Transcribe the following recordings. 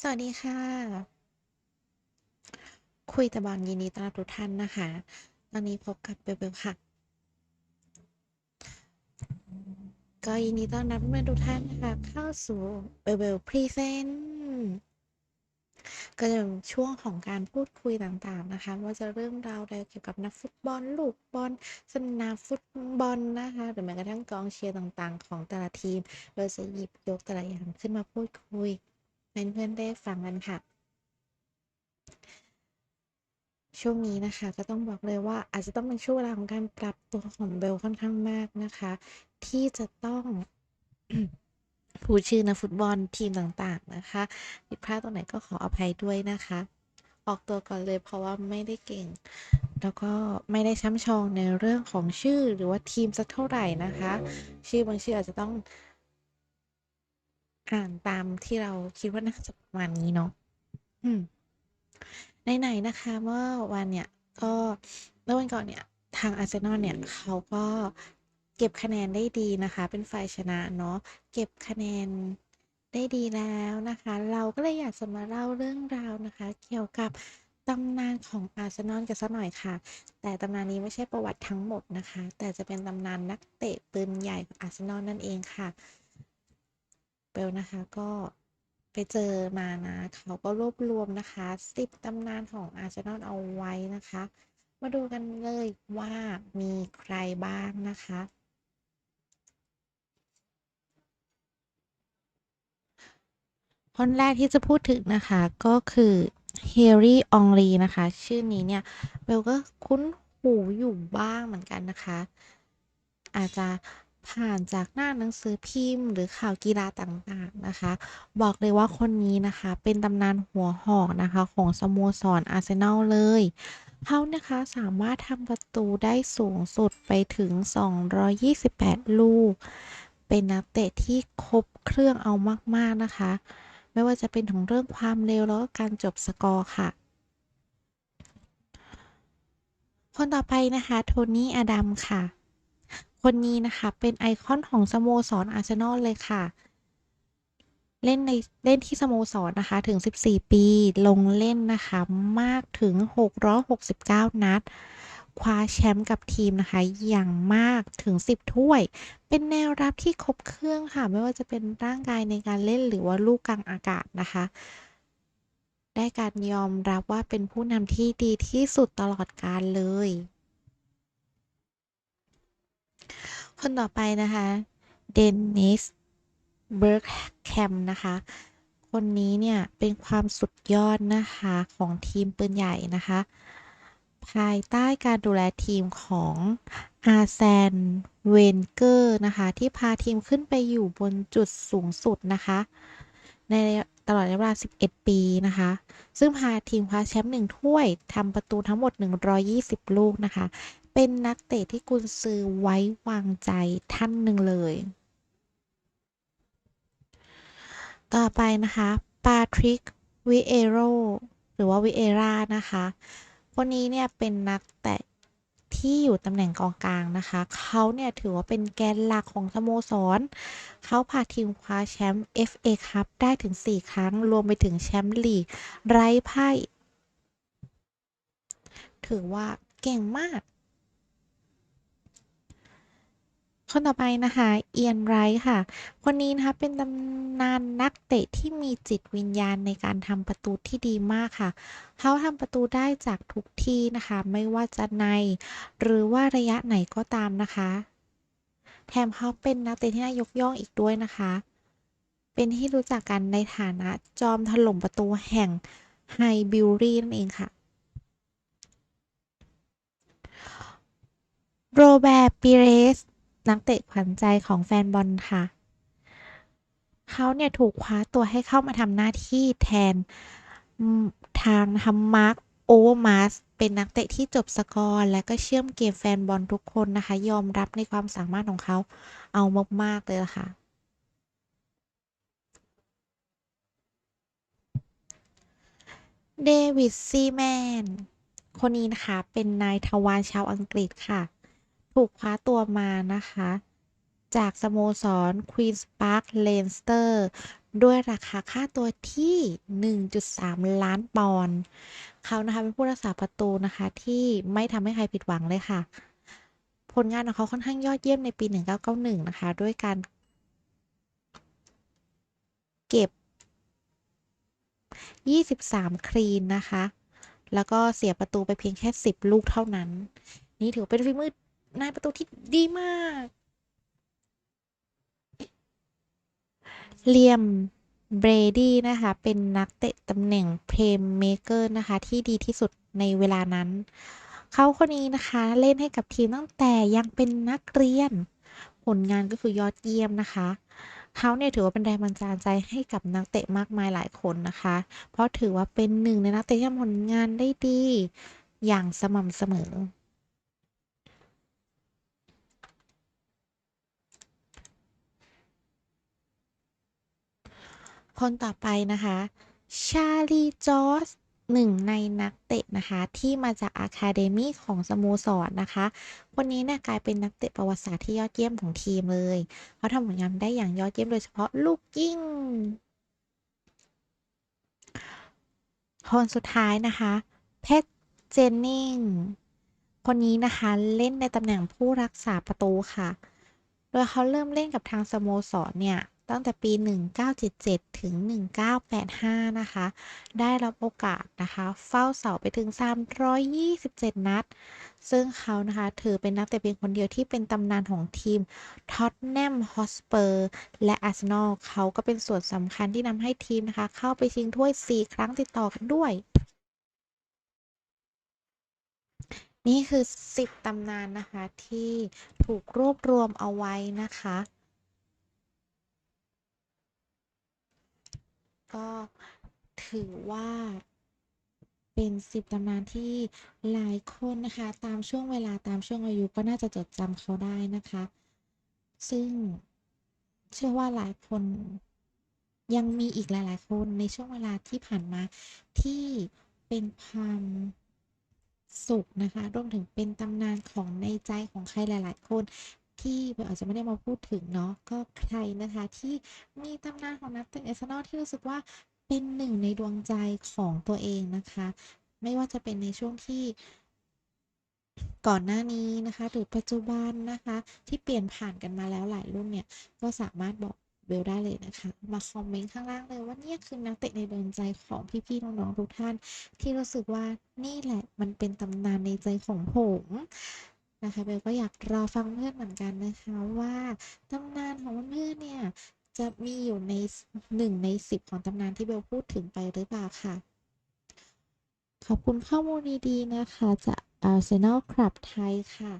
สวัสดีค่ะ คุยต่บอลยินดีต้อนรับทุกท่านนะคะ ตอนนี้พบกับเบลเบลค่ะ ก็ยินดีต้อนรับเพื่อทุกท่านนะคะ เข้าสู่เบลเบลพรีเซนต์ก็จะช่วงของการพูดคุยต่างๆนะคะ ว่าจะเรื่องราวใดเกี่ยวกับนักฟุตบอล ลูกบอล สนามฟุตบอลนะคะ หรือแม้กระทั่งกองเชียร์ต่างๆ ของแต่ละทีม เราจะหยิบยกแต่ละอย่างขึ้นมาพูดคุย เพื่อนๆได้ฟังกันค่ะ ช่วงนี้นะคะก็ต้องบอกเลยว่าอาจจะต้องเป็นช่วงเวลาของการปรับตัวของเบลค่อนข้างมากนะคะ ที่จะต้องพูดชื่อนักฟุตบอลทีมต่างๆนะคะผิดพลาดตรงไหนก็ขออภัยด้วยนะคะ ออกตัวก่อนเลยเพราะว่าไม่ได้เก่ง แล้วก็ไม่ได้ช่ำชองในเรื่องของชื่อหรือว่าทีมสักเท่าไหร่นะคะ ชื่อบางชื่ออาจจะต้อง อ่านตามที่เราคิดว่าน่าจะประมาณนี้เนาะอืมไหนๆนะคะ เมื่อวันเนี่ย ก็เมื่อวันก่อนเนี่ย ทางอาร์เซนอลเนี่ยเขาก็เก็บคะแนนได้ดีนะคะ เป็นฝ่ายชนะเนาะเก็บคะแนนได้ดีแล้วนะคะ เราก็เลยอยากจะมาเล่าเรื่องราวนะคะ เกี่ยวกับตำนานของอาร์เซนอลกันสักหน่อยค่ะ แต่ตำนานนี้ไม่ใช่ประวัติทั้งหมดนะคะ แต่จะเป็นตำนานนักเตะปืนใหญ่ของอาร์เซนอลนั่นเองค่ะ เบลนะคะก็ไปเจอมานะ เขาก็รวบรวมนะคะสิบตำนานของอาร์เซนอลเอาไว้นะคะ มาดูกันเลยว่ามีใครบ้างนะคะ คนแรกที่จะพูดถึงนะคะก็คือเฮรี่องรีนะคะ ชื่อนี้เนี่ยเบลก็คุ้นหูอยู่บ้างเหมือนกันนะคะ อาจจะ ผ่านจากหน้าหนังสือพิมพ์ หรือข่าวกีฬาต่างๆนะคะ บอกเลยว่าคนนี้นะคะเป็นตำนานหัวหอกนะคะของสโมสรอาร์เซนอลเลยเขานะคะสามารถทำประตูได้สูงสุดไปถึง 228 ลูก เป็นนักเตะที่ครบเครื่องเอามาก ๆ นะคะ ไม่ว่าจะเป็นของเรื่องความเร็วแล้วก็การจบสกอร์ค่ะ คนต่อไปนะคะ โทนี่อดัมค่ะ คนนี้นะคะ เป็นไอคอนของสโมสรอาร์เซนอลเลยค่ะ เล่นในเล่นที่สโมสรนะคะ ถึง 14 ปี ลงเล่นนะคะ มากถึง 669 นัด คว้าแชมป์กับทีมนะคะ อย่างมากถึง 10 ถ้วย เป็นแนวรับที่ครบเครื่องค่ะ ไม่ว่าจะเป็นร่างกายในการเล่นหรือว่าลูกกลางอากาศนะคะได้การยอมรับว่าเป็นผู้นำที่ดีที่สุดตลอดกาลเลย คนต่อไปนะคะเดนนิสเบิร์กแคมนะคะคนนี้เนี่ยเป็นความสุดยอดนะคะของทีมปืนใหญ่นะคะ ภายใต้การดูแลทีมของอาร์แซนเวนเกอร์นะคะที่พาทีมขึ้นไปอยู่บนจุดสูงสุดนะคะ ในตลอดระยะเวลา 11 ปีนะคะ ซึ่งพาทีมคว้าแชมป์หนึ่งถ้วยทำประตูทั้งหมด 120 ลูกนะคะ เป็นนักเตะที่กุนซือไว้วางใจท่านหนึ่งเลย ต่อไปนะคะปาทริกวิเอโรหรือว่าวิเอรานะคะ คนนี้เนี่ยเป็นนักเตะที่อยู่ตำแหน่งกองกลางนะคะ เขาเนี่ยถือว่าเป็นแกนหลักของสโมสร เขาพาทีมคว้าแชมป์ FA คัพได้ถึง 4 ครั้ง รวมไปถึงแชมป์ลีกไร้พ่าย ถือว่าเก่งมาก คนต่อไปนะคะ เอียนไรท์ค่ะ คนนี้นะคะเป็นตำนานนักเตะที่มีจิตวิญญาณในการทำประตูที่ดีมากค่ะ เขาทำประตูได้จากทุกที่นะคะ ไม่ว่าจะใน หรือว่าระยะไหนก็ตามนะคะ แถมเขาเป็นนักเตะที่น่ายกย่องอีกด้วยนะคะ เป็นที่รู้จักกันในฐานะจอมถล่มประตูแห่งไฮบิลรีนั่นเองค่ะโรแบร์ปิเรส นักเตะขวัญใจของแฟนบอลค่ะ เขาเนี่ยถูกคว้าตัวให้เข้ามาทำหน้าที่แทนทางทำมาร์คโอเวอร์มาสเป็นนักเตะที่จบสกอร์ และก็เชื่อมเกมแฟนบอลทุกคนนะคะ ยอมรับในความสามารถของเขาเอามาก ๆ เลยล่ะค่ะเดวิดซีแมน คนนี้นะคะ เป็นนายทวารชาวอังกฤษค่ะ ถูกคว้าตัวมานะคะ จากสโมสรควีนส์พาร์คเลนสเตอร์ด้วยราคาค่าตัวที่ 1.3 ล้านปอนด์เขานะคะเป็นผู้รักษาประตูนะคะที่ไม่ทำให้ใครผิดหวังเลยค่ะ ผลงานของเขาค่อนข้างยอดเยี่ยมในปี 1991 นะคะ ด้วยการเก็บ 23คลีนนะคะ แล้วก็เสียประตูไปเพียงแค่ 10 ลูกเท่านั้น นี่ถือเป็นฝีมือ นายประตูที่ดีมาก เลียมเบรดี้นะคะ เป็นนักเตะตำแหน่งเพลย์เมเกอร์นะคะ ที่ดีที่สุดในเวลานั้น เขาคนนี้นะคะเล่นให้กับทีมตั้งแต่ยังเป็นนักเรียน ผลงานก็คือยอดเยี่ยมนะคะเขาเนี่ยถือว่าเป็นแรงบันดาลใจให้กับนักเตะมากมายหลายคนนะคะ เพราะถือว่าเป็นหนึ่งในนักเตะที่ทำผลงานได้ดี อย่างสม่ำเสมอ คนต่อไปนะคะ ชาลีจอร์สหนึ่งในนักเตะนะคะ ที่มาจากอาคาเดมี่ของสโมสรนะคะคนนี้เนี่ยกลายเป็นนักเตะประวัติศาสตร์ที่ยอดเยี่ยมของทีมเลยเขาทำผลงานได้อย่างยอดเยี่ยมโดยเฉพาะลูกยิงคนสุดท้ายนะคะ เพชรเจนนิงคนนี้นะคะเล่นในตำแหน่งผู้รักษาประตูค่ะ โดยเขาเริ่มเล่นกับทางสโมสรเนี่ย ตั้งแต่ปี 1977 ถึง 1985 นะคะ ได้รับโอกาสนะคะ เฝ้าเสาไปถึง 327 นัด ซึ่งเขานะคะ ถือเป็นนักเตะเพียงคนเดียวที่เป็นตำนานของทีมท็อตแนมฮอสเปอร์และอาร์เซนอลเขาก็เป็นส่วนสำคัญที่นำให้ทีมนะคะ เข้าไปชิงถ้วย 4 ครั้งติดต่อกันด้วยนี่คือ 10 ตำนานนะคะที่ถูกรวบรวมเอาไว้นะคะ ก็ถือว่าเป็น10ตำนานที่หลายคนนะคะ ตามช่วงเวลาตามช่วงอายุก็น่าจะจดจำเขาได้นะคะ ซึ่งเชื่อว่าหลายคนยังมีอีกหลาย ๆ คนในช่วงเวลาที่ผ่านมาที่เป็นความสุขนะคะ รวมถึงเป็นตำนานของในใจของใครหลาย ๆ คน ที่เบลอาจจะไม่ได้มาพูดถึงเนาะก็ใครนะคะที่มีตำนานของนักเตะอาร์เซนอลที่รู้สึกว่าเป็นหนึ่งในดวงใจของตัวเองนะคะ ไม่ว่าจะเป็นในช่วงที่ก่อนหน้านี้นะคะ หรือปัจจุบันนะคะ ที่เปลี่ยนผ่านกันมาแล้วหลายรุ่นเนี่ย ก็สามารถบอกเบลได้เลยนะคะ มาคอมเมนต์ข้างล่างเลยว่าเนี่ยคือนักเตะในดวงใจของพี่ๆน้องๆทุกท่าน ที่รู้สึกว่านี่แหละมันเป็นตำนานในใจของผม นะคะเบลก็อยากรอฟังเพื่อนเหมือนกันนะคะว่าตำนานของเพื่อนเนี่ยจะมีอยู่ในหนึ่งในสิบของตำนานที่เบลพูดถึงไปหรือเปล่าค่ะ ขอบคุณข้อมูลดีๆนะคะจาก Arsenal Club ไทยค่ะ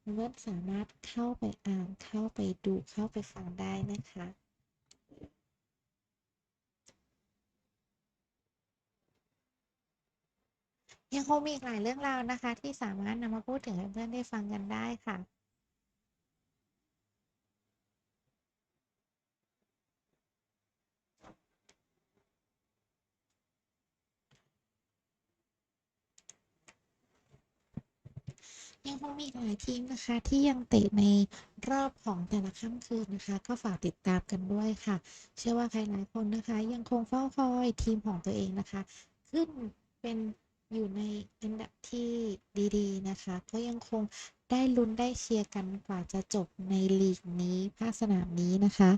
เพื่อนสามารถเข้าไปอ่านเข้าไปดูเข้าไปฟังได้นะคะ ยังคงมีอีกหลายเรื่องราวนะคะ ที่สามารถนำมาพูดถึงให้เพื่อนได้ฟังกันได้ค่ะยังคงมีหลายทีมนะคะที่ยังเตะในรอบของแต่ละค่ำคืนนะคะ ก็ฝากติดตามกันด้วยค่ะ เชื่อว่าใครหลายคนนะคะ ยังคงเฝ้าคอยทีมของตัวเองนะคะ ขึ้นเป็น อยู่ในอันดับที่ดีๆนะคะ ก็ยังคงได้ลุ้นได้เชียร์กันกว่าจะจบในลีกนี้ภาคสนามนี้นะคะ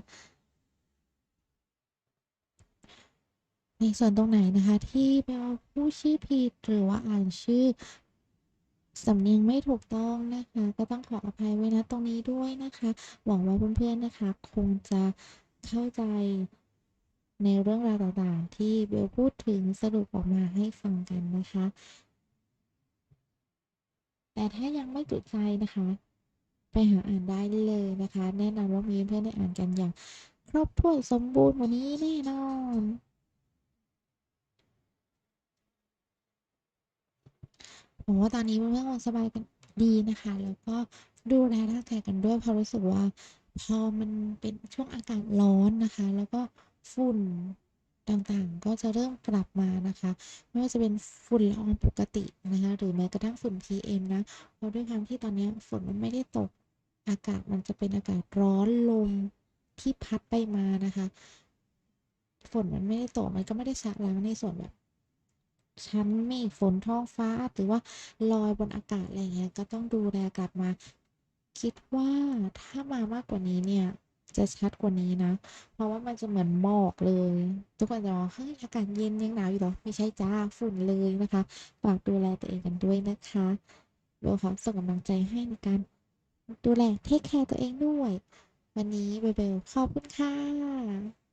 ในส่วนตรงไหนนะคะที่ไปเอาผู้ชื่อผิดหรือว่าอ่านชื่อสำเนียงไม่ถูกต้องนะคะ ก็ต้องขออภัยไว้นะตรงนี้ด้วยนะคะ หวังว่าเพื่อนๆนะคะ คงจะเข้าใจ ในเรื่องราวต่างๆ ที่เบลพูดถึงสรุปออกมาให้ฟังกันนะคะ แต่ถ้ายังไม่จุใจนะคะ ไปหาอ่านได้เลยนะคะ แนะนำว่ามีเพื่อนได้อ่านกันอย่าง ครบถ้วนสมบูรณ์วันนี้แน่นอนผมว่าตอนนี้เพื่อนๆคงสบายกันดีนะคะ แล้วก็ดูแลร่างกายกันด้วยเพราะรู้สึกว่า พอมันเป็นช่วงอากาศร้อนนะคะ แล้วก็ ฝุ่นต่างๆ ก็จะเริ่มกลับมานะคะ ไม่ว่าจะเป็นฝุ่นละอองปกตินะคะ หรือแม้กระทั่งฝุ่น PM นะ เพราะด้วยความที่ตอนนี้ฝนมันไม่ได้ตก อากาศมันจะเป็นอากาศร้อนลมที่พัดไปมานะคะ ฝนมันไม่ได้ตก มันก็ไม่ได้ชะล้างในส่วนแบบชั้นเมฆฝนท้องฟ้าหรือว่าลอยบนอากาศอะไรเงี้ย ก็ต้องดูแลกลับมา คิดว่าถ้ามามากกว่านี้เนี่ย จะชัดกว่านี้นะ เพราะว่ามันจะเหมือนหมอกเลย ทุกคนจะบอกเฮ้ยอากาศเย็นยังหนาวอยู่หรอ ไม่ใช่จ้าฝุ่นเลยนะคะฝากดูแลตัวเองกันด้วยนะคะโบขอส่งกำลังใจให้ในการดูแลเทคแคร์ตัวเองด้วย วันนี้เบลเบลขอบคุณค่ะ